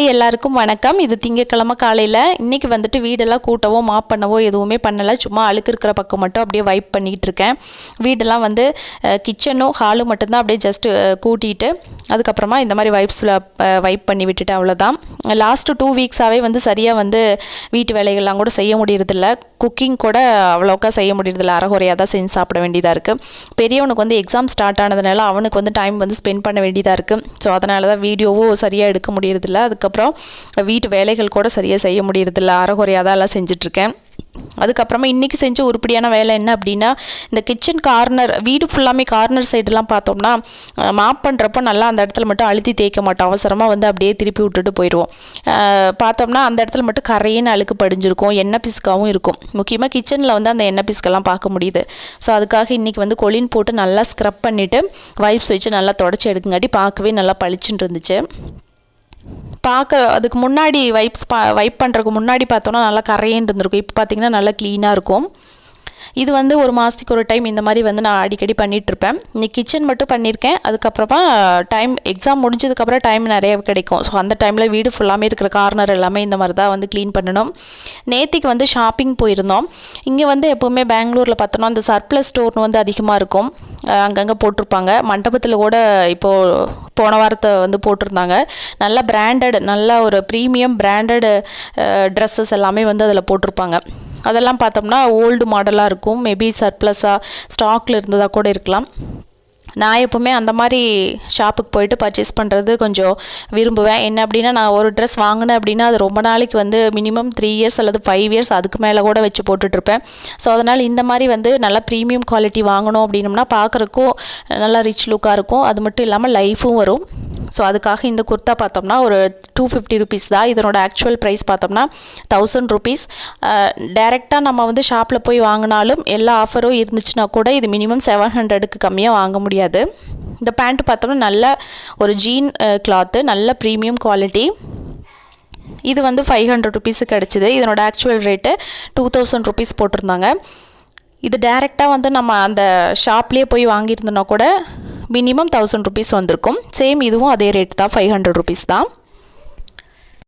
எல்லாருக்கும் வணக்கம். இது திங்கக்கிழமை காலையில். இன்றைக்கி வந்துட்டு வீடெல்லாம் கூட்டவோ மாப் பண்ணவோ எதுவுமே பண்ணலை. சும்மா அழுக்கு இருக்கிற பக்கம் மட்டும் அப்படியே வைப் பண்ணிகிட்டு இருக்கேன். வீடெல்லாம் வந்து கிச்சனும் ஹாலும் மட்டும்தான் அப்படியே ஜஸ்ட்டு கூட்டிட்டு அதுக்கப்புறமா இந்த மாதிரி வைப்ஸில் வைப் பண்ணி விட்டுட்டு அவ்வளோதான் லாஸ்ட்டு டூ வீக்ஸாகவே வந்து சரியாக வந்து வீட்டு வேலைகள்லாம் கூட செய்ய முடியறதில்ல. குக்கிங் கூட அவ்வளோக்கா செய்ய முடியறதில்ல. அறகுறையாக தான் செஞ்சு சாப்பிட வேண்டியதாக இருக்குது பெரியவனுக்கு வந்து எக்ஸாம் ஸ்டார்ட் ஆனதுனால அவனுக்கு வந்து டைம் வந்து ஸ்பெண்ட் பண்ண வேண்டியதாக இருக்குது ஸோ அதனால தான் வீடியோவும் சரியாக எடுக்க முடியறதில்ல. அதுக்கப்புறம் வீட்டு வேலைகள் கூட சரியாக செய்ய முடியறதில்ல. அறகுறையாக தான் எல்லாம் செஞ்சிட்ருக்கேன். அதுக்கப்புறமா இன்றைக்கி செஞ்ச உருப்படியான வேலை என்ன அப்படின்னா இந்த கிச்சன் கார்னர் வீடு ஃபுல்லாமே கார்னர் சைடெலாம் பார்த்தோம்னா மாப் பண்ணுறப்போ நல்லா அந்த இடத்துல மட்டும் அழுத்தி தேய்க்க மாட்டோம். அவசரமாக வந்து அப்படியே திருப்பி விட்டுட்டு போயிடுவோம். பார்த்தோம்னா அந்த இடத்துல மட்டும் கரையின்னு அழுக்கு படிஞ்சிருக்கும். எண்ணெய் பிஸ்காவும் இருக்கும். முக்கியமாக கிச்சனில் வந்து அந்த எண்ணெய் பிஸ்கெல்லாம் பார்க்க முடியுது. ஸோ அதுக்காக இன்றைக்கி வந்து கொலின் போட்டு நல்லா ஸ்க்ரப் பண்ணிவிட்டு வைப்ஸ் வச்சு நல்லா தொடச்சி எடுக்குங்காட்டி பார்க்கவே நல்லா பளிச்சுன்னு இருந்துச்சு. பார்க்க அதுக்கு முன்னாடி வைப்ஸ் பா வைப் பண்ணுறதுக்கு முன்னாடி பார்த்தோன்னா நல்லா கரையேன்னு இருந்திருக்கும் இப்போ பார்த்தீங்கன்னா நல்லா க்ளீனாக இருக்கும். இது வந்து ஒரு மாதத்துக்கு ஒரு டைம் இந்த மாதிரி வந்து நான் அடிக்கடி பண்ணிகிட்ருப்பேன் இன்னைக்கு கிச்சன் மட்டும் பண்ணியிருக்கேன். அதுக்கப்புறமா டைம் எக்ஸாம் முடிஞ்சதுக்கப்புறம் டைம் நிறைய கிடைக்கும். ஸோ அந்த டைமில் வீடு ஃபுல்லாமே இருக்கிற கார்னர் எல்லாமே இந்த மாதிரி தான் வந்து க்ளீன் பண்ணணும். நேத்திக்கு வந்து ஷாப்பிங் போயிருந்தோம். இங்கே வந்து எப்போவுமே பெங்களூரில் பார்த்தோன்னா அந்த சர்ப்ளஸ் ஸ்டோர்னு வந்து அதிகமாக இருக்கும். அங்கங்கே போட்டிருப்பாங்க. மண்டபத்தில் கூட இப்போது போன வாரத்தை வந்து போட்டிருந்தாங்க. நல்ல பிராண்டட் நல்ல ஒரு ப்ரீமியம் பிராண்டட் ட்ரெஸ்ஸஸ் எல்லாமே வந்து அதில் போட்டிருப்பாங்க. அதெல்லாம் பார்த்தோம்னா ஓல்டு மாடலாக இருக்கும். மேபி சர்ப்ளஸாக ஸ்டாக்கில் இருந்ததாக கூட இருக்கலாம். நான் எப்போவுமே அந்த மாதிரி ஷாப்புக்கு போயிட்டு பர்ச்சேஸ் பண்ணுறது கொஞ்சம் விரும்புவேன். என்ன அப்படின்னா நான் ஒரு ட்ரெஸ் வாங்கினேன் அப்படின்னா அது ரொம்ப நாளைக்கு வந்து மினிமம் த்ரீ இயர்ஸ் அல்லது ஃபைவ் இயர்ஸ் அதுக்கு மேலே கூட வச்சு போட்டுட்ருப்பேன் ஸோ அதனால் இந்த மாதிரி வந்து நல்லா ப்ரீமியம் குவாலிட்டி வாங்கணும் அப்படின்னம்னா பார்க்குறக்கும் நல்லா ரிச் லுக்காக இருக்கும். அது மட்டும் இல்லாமல் லைஃபும் வரும். ஸோ அதுக்காக இந்த குர்த்தா பார்த்தோம்னா ஒரு டூ ஃபிஃப்டி ருபீஸ் தான். இதனோட ஆக்சுவல் ப்ரைஸ் பார்த்தோம்னா தௌசண்ட் ருபீஸ் டேரெக்டாக நம்ம வந்து ஷாப்பில் போய் வாங்கினாலும் எல்லா ஆஃபரும் இருந்துச்சுன்னா கூட இது மினிமம் செவன் ஹண்ட்ரடுக்கு கம்மியாக வாங்க முடியாது. இந்த பேண்ட் பார்த்தோம்னா நல்ல ஒரு ஜீன் கிளாத்து நல்ல ப்ரீமியம் குவாலிட்டி இது வந்து ஃபைவ் ஹண்ட்ரட் ருபீஸு கிடச்சிது. இதனோட actual rate two thousand rupees போட்டிருந்தாங்க. இது டேரெக்டாக வந்து நம்ம அந்த ஷாப்லேயே போய் வாங்கியிருந்தோன்னா கூட மினிமம் தௌசண்ட் ருபீஸ் வந்திருக்கும். சேம் இதுவும் அதே ரேட் தான் ஃபைவ் ஹண்ட்ரட் ருபீஸ் தான்.